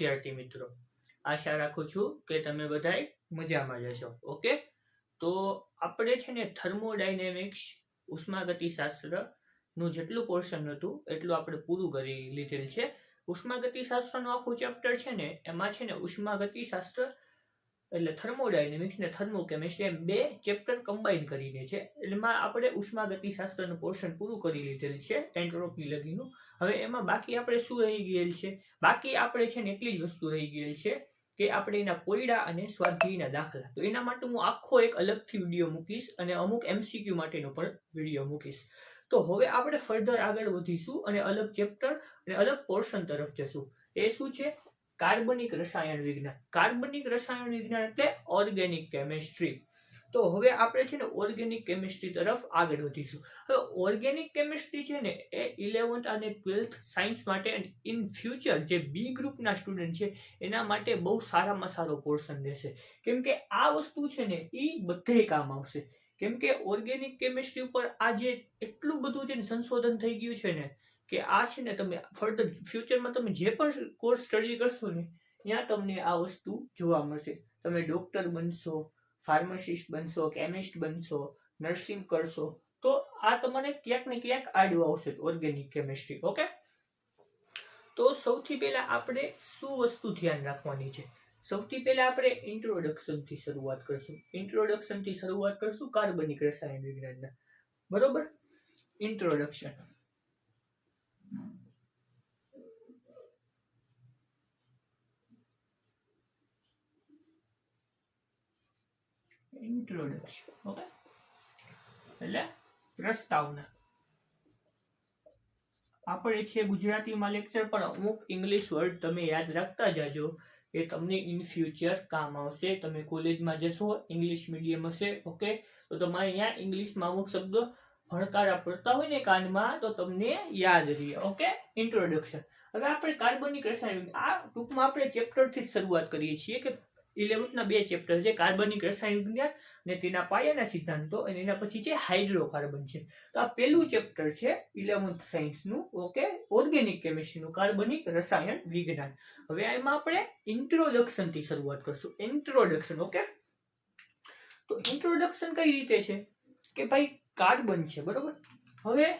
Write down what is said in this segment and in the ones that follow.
વિદ્યાર્થી મિત્રો, આશા રાખું છું કે તમે બધાય મજામાં જશો ઓકે? તો આપણે છે ને થર્મોડાયનેમિક્સ, ઉષ્માગતિશાસ્ત્રનું જેટલું પોર્શન હતું, એટલું આપણે પૂરું કરી લીધેલ છે. ઉષ્માગતિશાસ્ત્રનું આખું ચેપ્ટર છે ને, એમાં છે ને ઉષ્માગતિશાસ્ત્ર એટલે થર્મોડાયનેમિક્સ ને થર્મોકેમિસ્ટ્રી એમ બે ચેપ્ટર કમ્બાઈન કરીને છે. એમાં આપણે ઉષ્માગતિશાસ્ત્રનું પોર્શન પૂરું કરી લીધેલ છે એન્ટ્રોપી લગીનું. હવે એમાં બાકી આપણે શું રહી ગયેલ છે? બાકી આપણે છે ને એટલી જ વસ્તુ રહી ગયેલ છે કે આપણે એના કોયડા અને સ્વાધ્યાયના દાખલા. તો એના માટે હું આખો એક અલગથી વીડિયો મૂકીશ અને અમુક એમસીક્યુ માટેનો પણ વીડિયો મૂકીશ. તો હવે આપણે ફર્ધર આગળ વધીશું અને અલગ ચેપ્ટર અને અલગ પોર્શન તરફ જશું. એ શું છે? કાર્બનિક રસાયણ વિજ્ઞાન. કાર્બનિક રસાયણ વિજ્ઞાન એટલે ઓર્ગેનિક કેમિસ્ટ્રી તો હવે આપણે છે ને ઓર્ગેનિક કેમિસ્ટ્રી તરફ આગળ વધીશું. હવે ઓર્ગેનિક કેમિસ્ટ્રી છે ને એ ઇલેવન્થ અને ટ્વેલ્થ સાયન્સ માટે ઇન ફ્યુચર જે બી ગ્રુપના સ્ટુડન્ટ છે, એના માટે બહુ સારામાં સારો પોર્શન રહેશે. કેમ કે આ વસ્તુ છે ને એ બધે કામ આવશે. કેમ કે ઓર્ગેનિક કેમિસ્ટ્રી ઉપર આ જે એટલું બધું ને સંશોધન થઈ ગયું છે ને કે આ છે ને તમે ફર્ધર ફ્યુચરમાં તમે જે પણ કોર્સ સ્ટડી કરશો ને, ત્યાં તમને આ વસ્તુ જોવા મળશે. તમે ડોક્ટર બનશો ફાર્માસિસ્ટ બનશો કેમિસ્ટ બનશો નર્સિંગ કરશો, તો આ તમને ક્યાંક ને ક્યાંક આડું આવશે ઓર્ગેનિક કેમિસ્ટ્રી ઓકે તો સૌથી પહેલા આપણે શું વસ્તુ ધ્યાન રાખવાની છે? સૌથી પહેલા આપણે ઇન્ટ્રોડક્શનથી શરૂઆત કરશું. ઇન્ટ્રોડક્શનથી શરૂઆત કરશું કાર્બનિક રસાયણ વિજ્ઞાનના. બરોબર? ઇન્ટ્રોડક્શન ઇન્ટ્રોડક્શન ઓકે એટલે પ્રસ્તાવના. આપણે છે ગુજરાતીમાં લેક્ચર પણ અમુક ઇંગ્લિશ વર્ડ તમે યાદ રાખતા જાજો. એ તમને ઇન ફ્યુચર કામ આવશે. તમે કોલેજમાં જશો ઇંગ્લિશ મીડિયમ હશે ઓકે તો તમારે અહીંયા ઇંગ્લિશમાં અમુક શબ્દો ભણકારા પડતા હોય ને કાનમાં, તો તમને યાદ રહે ઓકે ઇન્ટ્રોડક્શન હવે આપણે કાર્બનિક રસાયણ, આ ટૂંકમાં આપણે ચેપ્ટરથી શરૂઆત કરીએ છીએ કે ઇલેવન્થના બે ચેપ્ટર છે, કાર્બનિક રસાયણ વિજ્ઞાન અને તેના પાયાના સિદ્ધાંતો અને એના પછી છે હાઇડ્રોકાર્બન છે. તો આ પહેલું ચેપ્ટર છે ઇલેવન્થ સાયન્સનું ઓકે? ઓર્ગેનિક કેમિસ્ટ્રીનું કાર્બનિક રસાયણ વિજ્ઞાન. હવે એમાં આપણે ઇન્ટ્રોડક્શનથી શરૂઆત કરશું. Introduction okay? તો ઇન્ટ્રોડક્શન કઈ રીતે છે? કે ભાઈ કાર્બન છે, બરોબર? હવે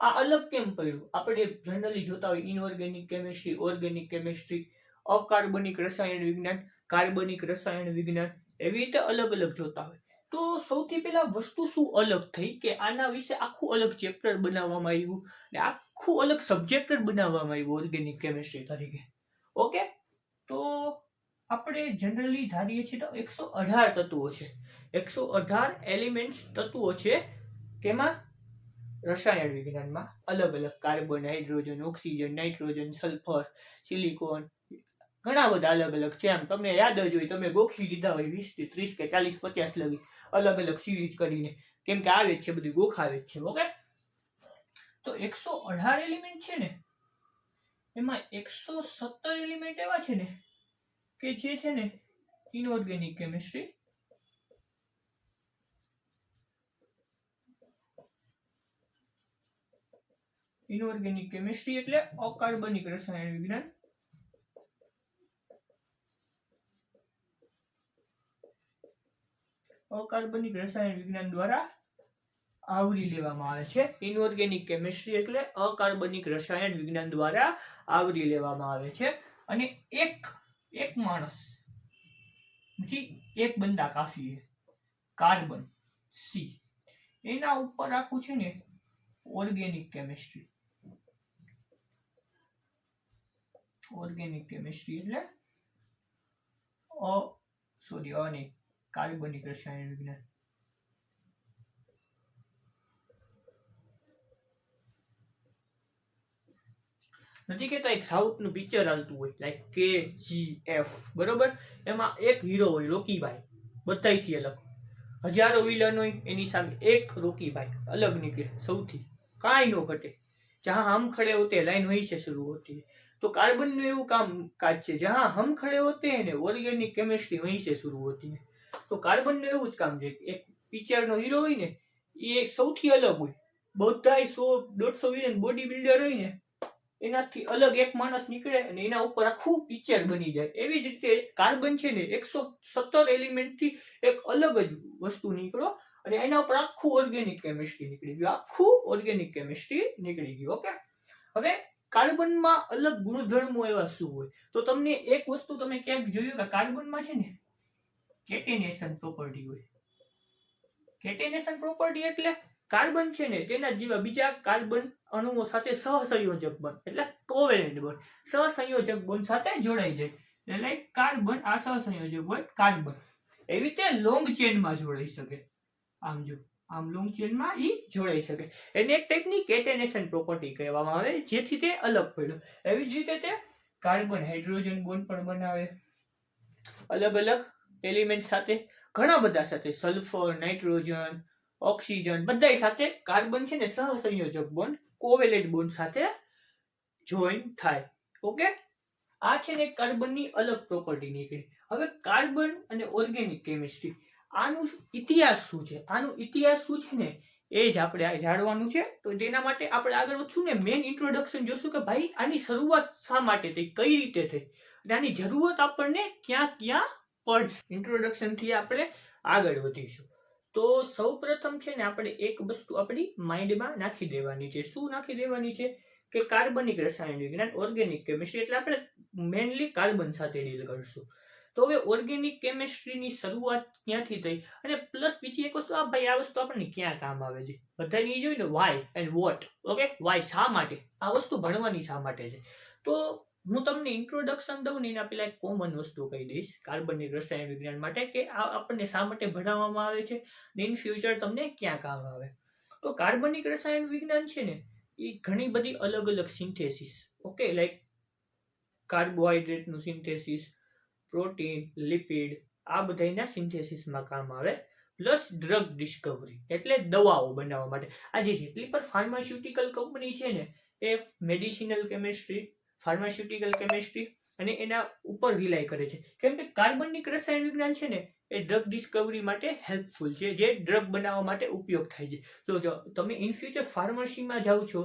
આ અલગ કેમ પડ્યું? આપણે જનરલી જોતા હોય ઇનઓર્ગેનિક કેમિસ્ટ્રી ઓર્ગેનિક કેમિસ્ટ્રી અકાર્બનિક રસાયણ વિજ્ઞાન. કાર્બનિક રસાયણ વિજ્ઞાન એવી રીતે અલગ અલગ જોતા હોય. તો સૌથી પહેલા વસ્તુ શું અલગ થઈ કે આના વિશે આખું અલગ ચેપ્ટર બનાવવામાં આવ્યું ને આખું અલગ સબ્જેક્ટ બનાવવામાં આવ્યું ઓર્ગેનિક કેમિસ્ટ્રી તરીકે. ઓકે તો આપણે જનરલી ધારીએ છીએ તો એકસો અઢાર તત્વો છે. એકસો અઢાર એલિમેન્ટ્સ તત્વો છે કેમાં? રસાયણ વિજ્ઞાનમાં. અલગ અલગ carbon, hydrogen, oxygen, nitrogen, sulphur, silicon ઘણા બધા અલગ અલગ છે. એમ તમને યાદ જ હોય, તમે ગોખી લીધા હોય, વીસથી ત્રીસ કે ચાલીસ, પચાસ લગી અલગ અલગ સિરીઝ કરીને. કેમ કે આવે જ છે, બધું ગોખાવે જ છે ઓકે તો એકસો અઢાર એલિમેન્ટ છે ને, એમાં એકસો સત્તર એલિમેન્ટ એવા છે ને, કે જે છે ને ઇનઓર્ગેનિક કેમિસ્ટ્રી ઇનઓર્ગેનિક કેમિસ્ટ્રી એટલે અકાર્બનિક રસાયણ વિજ્ઞાન. અકાર્બનિક રસાયણ વિજ્ઞાન દ્વારા આવરી લેવામાં આવે છે. ઇનઓર્ગેનિક કેમિસ્ટ્રી એટલે અકાર્બનિક રસાયણ વિજ્ઞાન દ્વારા આવરી લેવામાં આવે છે. અને એક એક માણસ એક બંદા કાફી કાર્બન સી, એના ઉપર આખું છે ને ઓર્ગેનિક કેમિસ્ટ્રી ઓર્ગેનિક કેમિસ્ટ્રી એટલે અ સોરી કાવ્ય રસાયણ વિજ્ઞાન નથી કેતા એક સાઉથનું પિક્ચર આવતું હોય લાઈક કે જી એફ, બરોબર? એમાં એક હીરો હોય રોકીભાઈ બધાથી અલગ. હજારો વિલન હોય, એની સામે એક રોકીભાઈ અલગ નીકળે, સૌથી. કાંઈ ન ઘટે. જ્યાં હમ ખડે હોતે લાઈન વહી છે શરૂ હોતી. તો કાર્બનનું એવું કામ કાજ છે, જ્યાં હમ ખડે હોતે ને ઓર્ગેનિક કેમિસ્ટ્રી વહી છે શરૂ હોતી. તો કાર્બનનું એવું જ કામ છે એક પિક્ચર નો હીરો હોય ને, એ સૌથી અલગ હોય. બધા સો, દોઢસો મિલિયન બોડી બિલ્ડર હોય ને, એનાથી અલગ એક માણસ નીકળે અને એના ઉપર આખું પિક્ચર બની જાય. એવી જ રીતે કાર્બન છે ને, એકસો સત્તર એલિમેન્ટથી એક અલગ જ વસ્તુ નીકળો અને એના ઉપર આખું ઓર્ગેનિક કેમિસ્ટ્રી નીકળી ગયું. આખું ઓર્ગેનિક કેમિસ્ટ્રી નીકળી ગયું ઓકે હવે કાર્બનમાં અલગ ગુણધર્મો એવા શું હોય? તો તમને એક વસ્તુ તમે ક્યાંક જોયું કે કાર્બનમાં છે ને કેટેનેશન પ્રોપર્ટી હોય. કેટેનેશન પ્રોપર્ટી એટલે કાર્બન છે ને, તેના જેવા બીજા કાર્બન અણુઓ સાથે સહસંયોજક બન. એટલે કોવેલેન્ટ બન. સહસંયોજક બન સાથે જોડાઈ જાય. એટલે કાર્બન આ સહસંયોજક બન કાર્બન. એવી રીતે લોંગ ચેનમાં જોડાઈ શકે. આમ જો, આમ લોંગ ચેનમાં ઈ જોડાઈ શકે. એને એક ટાઈપની કેટેનેશન પ્રોપર્ટી કહેવામાં આવે, જેથી તે અલગ પડ્યો એવી જ રીતે તે કાર્બન હાઇડ્રોજન બોન્ડ પણ બનાવે. અલગ અલગ એલિમેન્ટ સાથે, ઘણા બધા સાથે, સલ્ફર, નાઇટ્રોજન, ઓક્સિજન બધા સાથે કાર્બન છે ને, સહસંયોજક બોન્ડ કોવેલેટ બોન્ડ સાથે જોઈન થાય. ઓકે આ છે ને કાર્બનની અલગ પ્રોપર્ટી નીકળી હવે કાર્બન અને ઓર્ગેનિક કેમિસ્ટ્રી આનું ઇતિહાસ શું છે? આનું ઇતિહાસ શું છે ને, એ જ આપણે જાણવાનું છે. તો તેના માટે આપણે આગળ વધશું ને મેઇન ઇન્ટ્રોડક્શન જોશું કે ભાઈ, આની શરૂઆત શા માટે થઈ, કઈ રીતે થઈ? અને આની જરૂરત આપણને ક્યાં ક્યાં પડશે ઇન્ટ્રોડક્શનથી આપણે આગળ વધીશું. તો સૌ પ્રથમ છે ને આપણે એક વસ્તુ આપણી માઇન્ડમાં નાખી દેવાની છે. શું નાખી દેવાની છે? કે કાર્બનિક રસાયણ વિજ્ઞાન ઓર્ગેનિક કેમિસ્ટ્રી એટલે આપણે મેનલી કાર્બન સાથે ડીલ કરશું. તો હવે ઓર્ગેનિક કેમિસ્ટ્રીની શરૂઆત ક્યાંથી થઈ? અને પ્લસ બીજી એક વસ્તુ, આ ભાઈ, આ વસ્તુ આપણને ક્યાં કામ આવે છે? બધાને એ જોયું ને why and what okay why શા માટે? આ વસ્તુ ભણવાની શા માટે છે? તો હું તમને ઇન્ટ્રોડક્શન દઉં ને એના પેલા એક કોમન વસ્તુ કહી દઈશ કાર્બનિક રસાયણ વિજ્ઞાન માટે કે આ આપણને શા માટે ભણાવવામાં આવે છે ને ઇન ફ્યુચર તમને ક્યાં કામ આવે. તો કાર્બનિક રસાયણ વિજ્ઞાન છે ને, એ ઘણી બધી અલગ અલગ સિન્થેસિસ ઓકે લાઈક કાર્બોહાઈડ્રેટનું સિન્થેસિસ પ્રોટીન લિપિડ આ બધાના સિન્થેસિસમાં કામ આવે પ્લસ ડ્રગ ડિસ્કવરી એટલે દવાઓ બનાવવા માટે. આજે જેટલી પણ ફાર્માસ્યુટિકલ કંપની છે ને, એ મેડિસિનલ કેમિસ્ટ્રી ફાર્માસ્યુટિકલ કેમિસ્ટ્રી અને એના ઉપર રિલાય કરે છે. કેમ કે કાર્બનિક રસાયણ વિજ્ઞાન છે ને, એ ડ્રગ ડિસ્કવરી માટે હેલ્પફુલ છે, જે ડ્રગ બનાવવા માટે ઉપયોગ થાય છે. તો જો તમે ઇન ફ્યુચર ફાર્મસીમાં જાઓ છો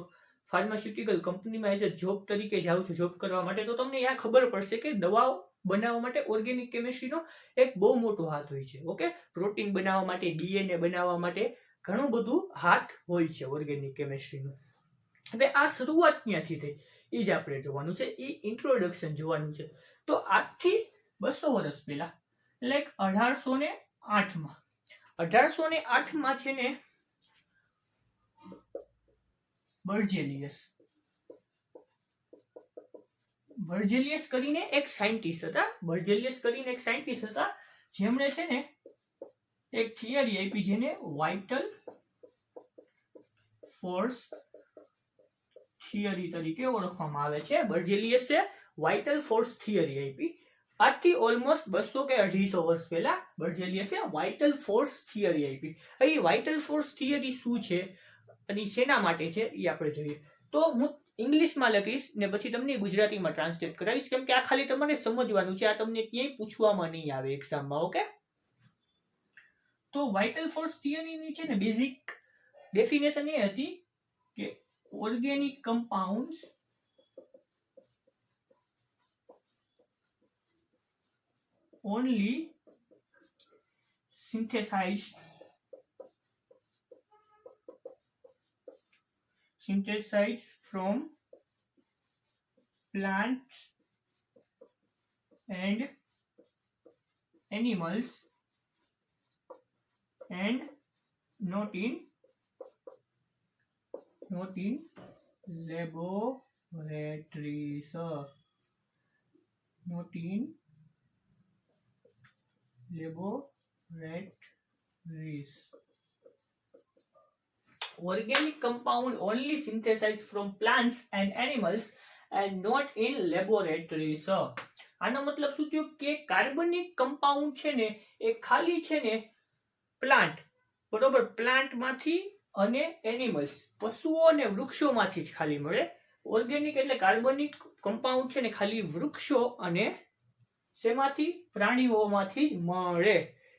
ફાર્માસ્યુટિકલ કંપનીમાં એઝ અ જોબ તરીકે જાઓ છો જોબ કરવા માટે, તો તમને આ ખબર પડશે કે દવાઓ બનાવવા માટે ઓર્ગેનિક કેમિસ્ટ્રીનો એક બહુ મોટો હાથ હોય છે. ઓકે પ્રોટીન બનાવવા માટે ડીએનએ બનાવવા માટે ઘણું બધું હાથ હોય છે ઓર્ગેનિક કેમિસ્ટ્રીનું હવે આ શરૂઆત ક્યાંથી થઈ? એ જ આપણે જોવાનું છે એ ઇન્ટ્રોડક્શન જોવાનું છે. તો આજથી બસો વર્ષ પહેલા લાઈક અઢારસો ને આઠમાં. અઢારસો ને આઠમાં છે ને, બર્જેલિયસ. બર્જેલિયસ કરીને એક સાયન્ટિસ્ટ હતા, બર્જેલિયસ કરીને એક સાયન્ટિસ્ટ હતા, જેમણે છે ને, એક થિયરી આપી જેને વાઇટલ ફોર્સ થિયરી તરીકે ઓળખવામાં આવે છે. બર્જેલિયસે વાઇટલ ફોર્સ થિયરી આપી આજથી ઓલમોસ્ટ બસો કે અઢીસો વર્ષ પહેલા બર્જેલિયસે વાઇટલ ફોર્સ થિયરી આપી અહીં વાઇટલ ફોર્સ થિયરી શું છે અને શેના માટે છે એ આપણે જોઈએ. તો હું ઇંગ્લિશમાં લખીશ ને પછી તમને ગુજરાતીમાં ટ્રાન્સલેટ કરાવીશ. કેમ કે આ ખાલી તમારે સમજવાનું છે. આ તમને ક્યાંય પૂછવામાં નહીં આવે એક્ઝામમાં ઓકે તો વાઇટલ ફોર્સ થિયરીની છે ને બેઝિક ડેફિનેશન એ હતી કે organic compounds. Only synthesized synthesized from plants and animals and not in uh, not in laboratories. Organic compound only synthesized from plants and animals and not in laboratories. આનો મતલબ શું થયો કે કાર્બનિક કમ્પાઉન્ડ છે ને એ ખાલી છે ને પ્લાન્ટ બરોબર પ્લાન્ટમાંથી અને એનિમલ્સ પશુઓ અને વૃક્ષોમાંથી જ ખાલી મળે. ઓર્ગેનિક એટલે કાર્બનિક કમ્પાઉન્ડ છે ને ખાલી વૃક્ષો અને શેમાંથી? પ્રાણીઓમાંથી મળે.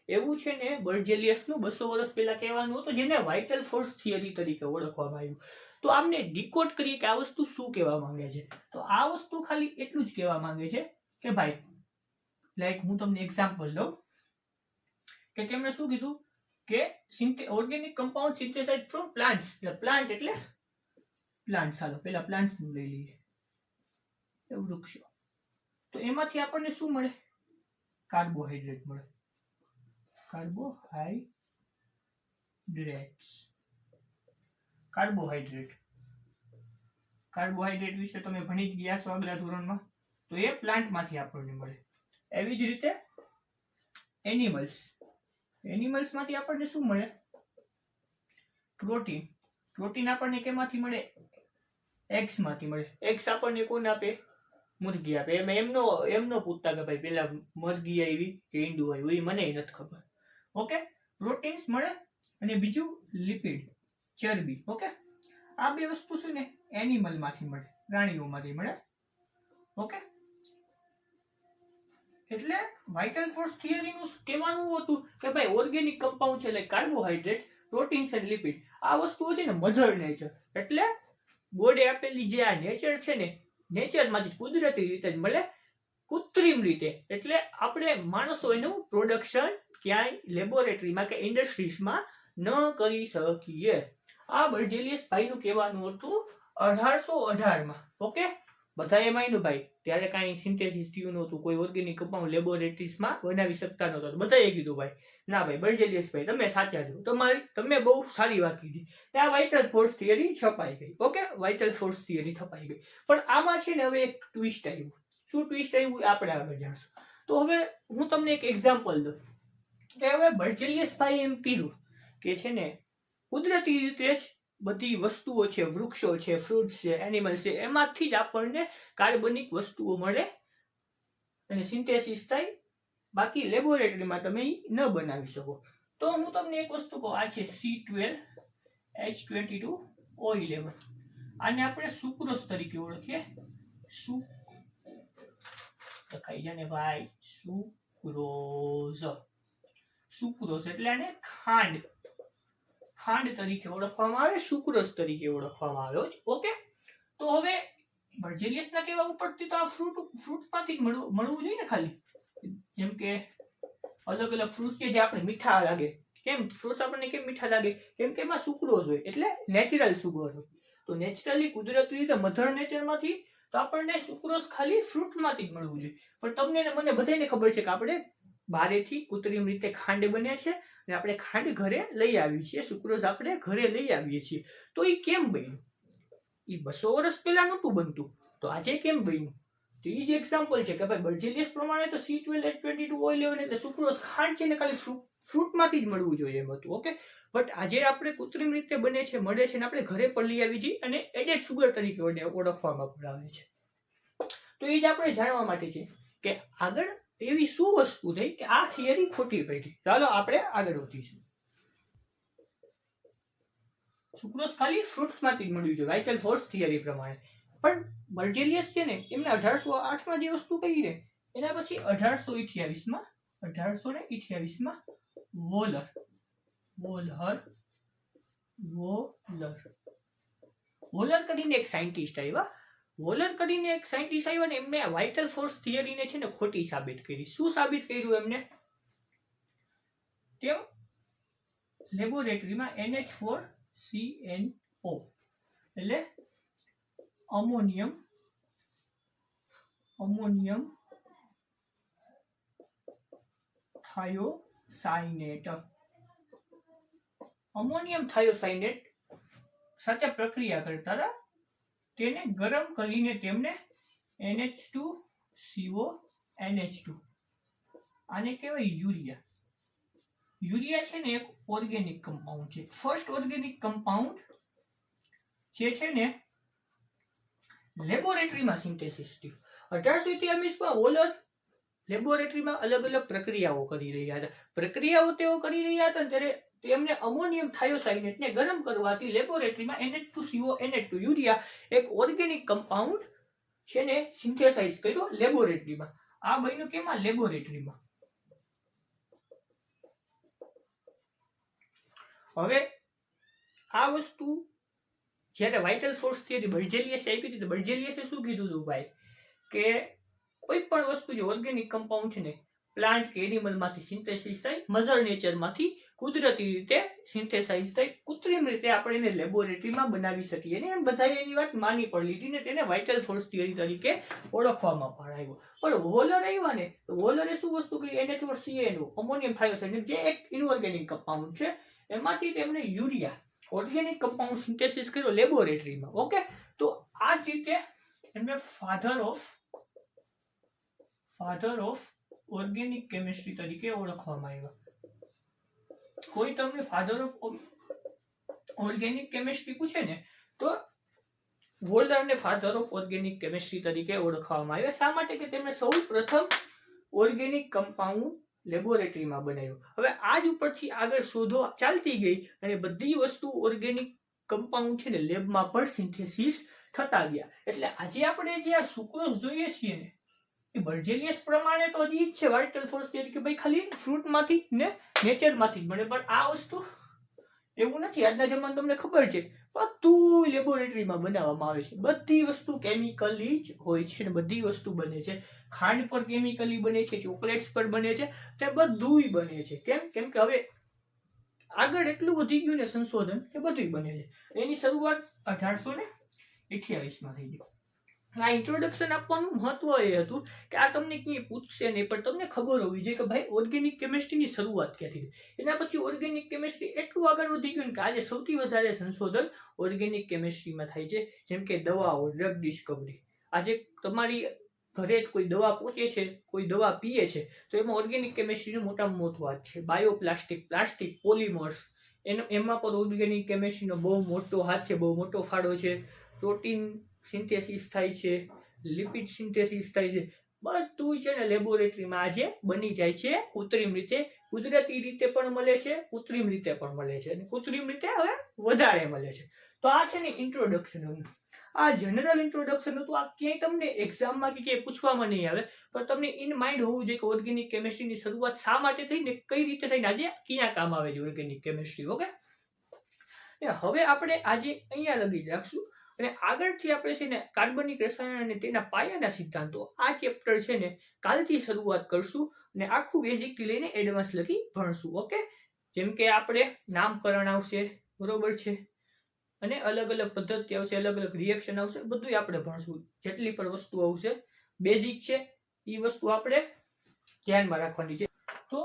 એવું છે ને બર્જેલિયસનું બસો વર્ષ પહેલાં કહેવાનું હતું, જેને વાઇટલ ફોર્સ થિયરી તરીકે ઓળખવામાં આવ્યું. તો આમને ડિકોડ કરીએ કે આ વસ્તુ શું કહેવા માંગે છે. તો આ વસ્તુ ખાલી એટલું જ કહેવા માંગે છે કે ભાઈ લાઈક હું તમને એક્ઝામ્પલ દઉં, કે તેમણે શું કીધું? કે organic compound synthesise from plants એટલે પ્લાન્ટ એટલે પ્લાન્ટ ચાલો પેલા પ્લાન્ટ્સનું લઈ લઈએ. એવું વૃક્ષો. તો એમાંથી આપણને શું મળે? કાર્બોહાઈડ્રેટ મળે. કાર્બોહાઈડ્રેટ્સ. કાર્બોહાઈડ્રેટ. કાર્બોહાઈડ્રેટ વિશે તમે ભણી જ ગયા છો આગલા ધોરણમાં. તો એ પ્લાન્ટમાંથી આપણને મળે. એવી જ રીતે એનિમલ્સ એનિમલ્સમાંથી આપણને શું મળે? પ્રોટીન પ્રોટીન આપણને કેમાંથી મળે? એગ્સમાંથી મળે. એગ્સ આપણને કોણ આપે? મુરગી આપે. એમ એમનો એમનો પૂછતા કે ભાઈ પેલા મરઘી આવી કે ઈંડું આવ્યું, એ મને નથી ખબર. ઓકે પ્રોટીન્સ મળે અને બીજું લિપિડ ચરબી. ઓકે આ બે વસ્તુ શું ને એનિમલમાંથી મળે, પ્રાણીઓમાંથી મળે. ઓકે એટલે વાઇટલ ફોર્સ થિયરીનું કહેવાનું હતું કે ભાઈ ઓર્ગેનિક કમ્પાઉન્ડ છે એટલે કાર્બોહાઈડ્રેટ પ્રોટીન્સ એન્ડ લિપિડ આ વસ્તુઓ છે ને મધર નેચર એટલે ગોડે આપેલી જે આ નેચર છે ને નેચરમાંથી કુદરતી રીતે જ મળે, કૃત્રિમ રીતે. એટલે આપણે માણસો એનું પ્રોડક્શન ક્યાંય લેબોરેટરીમાં કે ઇન્ડસ્ટ્રીઝમાં ન કરી શકીએ. આ બર્જેલિયસ ભાઈનું કહેવાનું હતું અઢારસો અઢારમાં. ઓકે બધાએ માન્યું ભાઈ, ત્યારે કાંઈ સિન્થેસિસ થયું નહોતું, કોઈ ઓર્ગેનિક કમ્પાઉન્ડ લેબોરેટરીઝમાં બનાવી શકતા નહોતા. બધાએ કીધું ભાઈ, ના ભાઈ બળજેલિયસ ભાઈ, તમે સાચા છો. તમારી તમે બહુ સારી વાત કીધી. આ વાઇટલ ફોર્સ થિયરી છપાઈ ગઈ. ઓકે? વાઇટલ ફોર્સ થિયરી છપાઈ ગઈ. પણ આમાં છે ને હવે એક ટ્વિસ્ટ આવ્યું શું ટ્વિસ્ટ આવ્યું આપણે આગળ જાણશું. તો હવે હું તમને એક એક્ઝામ્પલ દઉં. કે હવે બળજેલિયસ ભાઈ એમ કીધું કે છે ને, કુદરતી રીતે જ બધી વસ્તુઓ છે, વૃક્ષો છે ફ્રૂટ્સ છે એનિમલ્સ છે, એમાંથી જ આપણને કાર્બનિક વસ્તુઓ મળે અને સિન્થેસિસ થાય. બાકી લેબોરેટરીમાં તમે ન બનાવી શકો. તો હું તમને એક વસ્તુ કહું, આ છે C twelve H twenty two O eleven આને આપણે સુક્રોસ તરીકે ઓળખીએ. સુ લખાઈ જાય ને ભાઈ સુક્રોઝ. સુક્રોઝ એટલે આને ખાંડ. ખાંડ તરીકે ઓળખવામાં આવે, સુક્રોઝ તરીકે ઓળખવામાં આવે. ઓકે? તો હવે બર્જેલિયસના કહેવા ઉપરથી તો આ ફ્રૂટ ફ્રૂટમાંથી મળવું જોઈએ ને ખાલી? જેમ કે અલગ અલગ ફ્રૂટ્સ કે જે આપણે મીઠા લાગે. કેમ? ફ્રૂટ્સ આપણને કેમ મીઠા લાગે? કેમ કે એમાં સુક્રોઝ હોય, એટલે નેચરલ સુગર હોય. તો નેચરલી કુદરતી રીતે મધર નેચરમાંથી તો આપણને સુક્રોઝ ખાલી ફ્રૂટમાંથી જ મળવું જોઈએ. પણ તમને મને બધાને ખબર છે કે આપણે બારેથી કૃત્રિમ રીતે ખાંડ બને છે અને આપણે ખાંડ ઘરે લઈ આવીએ છીએ. સુક્રોઝ આપણે ઘરે લઈ આવીએ છીએ. તો એ કેમ બન્યું? એ બસો વર્ષ પહેલાં નહોતું બનતું. તો આજે કેમ બન્યું? તો એ જ એક્ઝામ્પલ છે કે ભાઈ બર્જેલિયસ પ્રમાણે તો C twelve, H twenty two O eleven એટલે સુક્રોઝ ખાંડ છે ને ખાલી ફ્રૂટમાંથી જ મળવું જોઈએ એમ હતું, ઓકે? બટ આજે આપણે કૃત્રિમ રીતે બને છે, મળે છે ને આપણે ઘરે પણ લઈ આવી છીએ અને એડેડ સુગર તરીકે ઓળખવામાં પણ આવે છે. તો એ જ આપણે જાણવા માટે છે કે આગળ એવી શું વસ્તુ થઈ કે આ થિયરી ખોટી પડી? ચાલો આપણે આગળ વધીશું. સુક્રોસ ખાલી ફ્રૂટ્સમાંથી જ મળ્યું છે. વાઇટલ ફોર્સ થિયરી પ્રમાણે. પણ બર્જેલિયસ છે ને, એમને અઢારસો આઠમાં જે વસ્તુ કહી ને, એના પછી અઢારસો ઇઠ્યાવીસમાં અઢારસો ને ઇઠ્યાવીસમાં વોલર વોલર વોલર વોલર કરીને એક સાયન્ટિસ્ટ આવ્યા. વોલર કરીને એક સાયન્ટિસ્ટ આવ્યા ને એમને વાઇટલ ફોર્સ થિયરીને છે ને ખોટી સાબિત કરી. શું સાબિત કર્યું એમને? તેમ લેબોરેટરીમાં N H four C N O એટલે અમોનિયમ અમોનિયમ થાયોસાઇનેટ અમોનિયમ થાયોસાઇનેટ સાથે પ્રક્રિયા કરતા હતા. તેને ગરમ કરીને તેમને N H two, C O, N H two. આને કહેવાય યુરિયા. યુરિયા છે ને એક ઓર્ગેનિક કમ્પાઉન્ડ છે. ફર્સ્ટ ઓર્ગેનિક કમ્પાઉન્ડ જે છે ને લેબોરેટરીમાં સિન્થેસિસ થયું. અઢારસો ત્યાવીસમાં ઓલર લેબોરેટરીમાં અલગ અલગ પ્રક્રિયાઓ કરી રહ્યા હતા. પ્રક્રિયાઓ તેઓ કરી રહ્યા હતા ત્યારે તેમને અમોનિયમ થાયોસાઇનેટને ગરમ કરવાથી લેબોરેટરીમાં NH2CO NH2 યુરિયા એક ઓર્ગેનિક કમ્પાઉન્ડ છે ને સિન્થેસાઇઝ કર્યો લેબોરેટરીમાં. આ બન્યું કેમાં? લેબોરેટરીમાં. હવે આ વસ્તુ જ્યારે વાઇટલ ફોર્સ થિયરી બર્જેલિયસે આપી હતી, તો બર્જેલિયસે શું કીધું હતું ભાઈ? કે કોઈ પણ વસ્તુ જે ઓર્ગેનિક કમ્પાઉન્ડ છે ને પ્લાન્ટ કે એનિમલમાંથી સિન્થેસિસ થાય મધર નેચરમાંથી કુદરતી રીતે સિન્થેસાઇઝ થાય, કૃત્રિમ રીતે આપણે એને લેબોરેટરીમાં બનાવી શકીએ ને, એમ બધાએ એની વાત માની પણ લીધી ને, તેને વાઇટલ ફોર્સ થિયરી તરીકે ઓળખવામાં પણ આવ્યો. પણ વોલર આવ્યા ને વોલરે શું વસ્તુ કરી? NH4 CaNO અમોનિયમ થાયોસાઇડ જે એક ઇનઓર્ગેનિક કમ્પાઉન્ડ છે, એમાંથી તેમણે યુરિયા ઓર્ગેનિક કમ્પાઉન્ડ સિન્થેસિસ કર્યો લેબોરેટરીમાં ઓકે તો આ જ રીતે એમને father of father of organic chemistry તરીકે ઓળખવામાં આવ્યા. કોઈ તમને ફાધર ઓફ ઓર્ગેનિક કેમિસ્ટ્રી પૂછે ને, તો વોલ્ડરને ફાધર ઓફ ઓર્ગેનિક કેમિસ્ટ્રી તરીકે ઓળખવામાં આવ્યા. શા માટે? કે તેમણે સૌ પ્રથમ ઓર્ગેનિક કમ્પાઉન્ડ લેબોરેટરીમાં બનાવ્યું. હવે આજ ઉપરથી આગળ શોધો ચાલતી ગઈ અને બધી વસ્તુ ઓર્ગેનિક કમ્પાઉન્ડ છે ને લેબમાં પણ સિન્થેસિસ થતા ગયા. એટલે આજે આપણે જે આ સુક્રોઝ જોઈએ છીએ ને એ બર્જેલિયસ પ્રમાણે તો હજી જ છે. વાઇટલ ફોર્સ કે ભાઈ ખાલી ફ્રૂટમાંથી ને નેચરમાંથી જ મળે. પણ આ વસ્તુ એવું નથી. આજના જમાનામાં તમને ખબર છે. બધું લેબોરેટરીમાં બનાવવામાં આવે છે. બધી વસ્તુ કેમિકલી જ હોય છે ને બધી વસ્તુ બને છે. ખાંડ પર કેમિકલી બને છે ચોકલેટ્સ પર બને છે. તે બધુંય બને છે. કેમ? કેમ કે હવે આગળ એટલું વધી ગયું ને સંશોધન કે બધુંય બને છે. એની શરૂઆત અઢારસો ને અઠ્યાવીસમાં થઈ ગઈ. આ ઇન્ટ્રોડક્શન આપવાનું મહત્વ એ હતું કે આ તમને ક્યાંય પૂછશે નહીં, પણ તમને ખબર હોવી જોઈએ કે ભાઈ ઓર્ગેનિક કેમિસ્ટ્રીની શરૂઆત ક્યાંથી એના પછી ઓર્ગેનિક કેમિસ્ટ્રી એટલું આગળ વધી ગયું કે આજે સૌથી વધારે સંશોધન ઓર્ગેનિક કેમિસ્ટ્રીમાં થાય છે, જેમ કે દવાઓ ડ્રગ ડિસ્કવરી આજે તમારી ઘરે જ કોઈ દવા પહોંચે છે, કોઈ દવા પીએ છે, તો એમાં ઓર્ગેનિક કેમિસ્ટ્રીનું મોટામાં મોટું વાત છે. બાયોપ્લાસ્ટિક પ્લાસ્ટિક પોલિમર્સ એનો, એમાં પણ ઓર્ગેનિક કેમિસ્ટ્રીનો બહુ મોટો હાથ છે, બહુ મોટો ફાળો છે. પ્રોટીન સિન્થેસિસ થાય છે, લિપિડ સિન્થેસિસ થાય છે. બધું છે ને લેબોરેટરીમાં આજે બની જાય છે, કૃત્રિમ રીતે. કુદરતી રીતે પણ મળે છે, કૃત્રિમ રીતે પણ મળે છે. અને કૃત્રિમ રીતે હવે વધારે મળે છે. તો આ છે ને ઇન્ટ્રોડક્શન આ જનરલ ઇન્ટ્રોડક્શન હતું આ ક્યાંય તમને એક્ઝામમાં કે ક્યાંય પૂછવામાં નહીં આવે, પણ તમને ઇન માઇન્ડ હોવું જોઈએ કે ઓર્ગેનિક કેમિસ્ટ્રીની શરૂઆત શા માટે થઈ ને કઈ રીતે થઈને આજે ક્યાં કામ આવે છે ઓર્ગેનિક કેમિસ્ટ્રી ઓકે હવે આપણે આજે અહીંયા લગી રાખશું. અને આગળથી આપણે છે ને કાર્બનિક રસાયણ અને તેના પાયાના સિદ્ધાંતો, આ ચેપ્ટર છે ને કાલથી શરૂઆત કરશું અને આખું બેઝિકથી લઈને એડવાન્સ લગી ભણશું ઓકે જેમ કે આપણે નામકરણ આવશે, બરોબર છે? અને અલગ અલગ પદ્ધતિ આવશે, અલગ અલગ રિએક્શન આવશે બધું આપણે ભણશું. જેટલી પણ વસ્તુ આવશે બેઝિક છે એ વસ્તુ આપણે ધ્યાનમાં રાખવાની છે. તો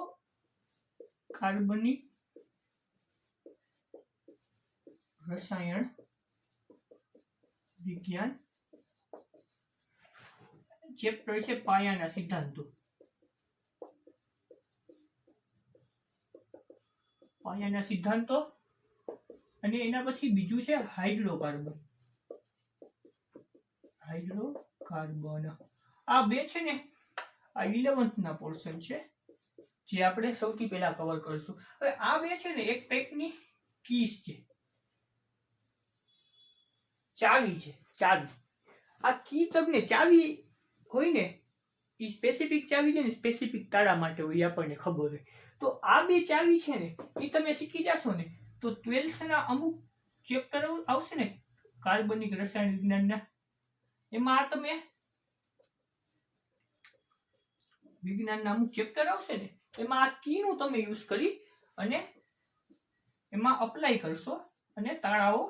કાર્બનિક રસાયણ વિજ્ઞાન. ચેપ્ટર છે પાયાના સિદ્ધાંતો. પાયાના સિદ્ધાંતો અને એના પછી બીજું છે હાઇડ્રોકાર્બન. હાઇડ્રોકાર્બન. આ બે છે ને, આ ઇલેવન્થ ના પોર્શન છે, જે આપણે સૌથી પહેલા કવર કરીશું. હવે આ બે છે ને એક ટાઈપની કીસ છે. ચાવી છે, ચાવી. આ કી તમને ચાવી હોય ને એ સ્પેસિફિક ચાવી છે ને સ્પેસિફિક તાળા માટે હોય આપણને ખબર હોય. તો આ બે ચાવી છે ને એ તમે શીખી જશો ને, તો ટ્વેલ્થના અમુક ચેપ્ટર આવશે ને કાર્બનિક રસાયણ વિજ્ઞાનના, એમાં આ તમે વિજ્ઞાનના અમુક ચેપ્ટર આવશે ને, એમાં આ કીનું તમે યુઝ કરી અને એમાં અપ્લાય કરશો અને તાળાઓ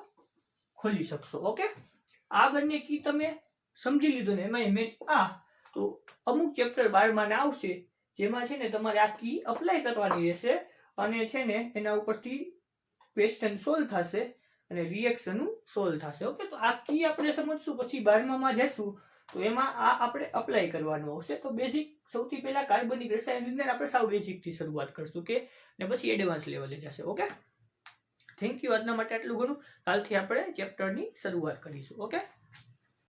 ખોલી શકશો, ઓકે? આ બંને કી તમે સમજી લીધું ને એમાં મેં આ. તો અમુક ચેપ્ટર બારમાં આવશે, જેમાં છે ને તમારે આ કી અપ્લાય કરવાની રહેશે અને છે ને એના ઉપરથી ક્વેશ્ચન સોલ્વ થશે અને રિએક્શન સોલ્વ થશે, ઓકે? તો આ કી આપણે સમજશું, પછી બારમામાં જશું તો એમાં આ આપણે અપ્લાય કરવાનું આવશે. તો બેઝિક સૌથી પહેલા કાર્બનિક રસાયણ વિજ્ઞાન આપણે સાવ બેઝિકથી શરૂઆત કરશું કે ને પછી એડવાન્સ લેવલે જશે, ઓકે? થેન્ક યુ આજના માટે આટલું ઘણું કાલથી આપણે ચેપ્ટરની શરૂઆત કરીશું. ઓકે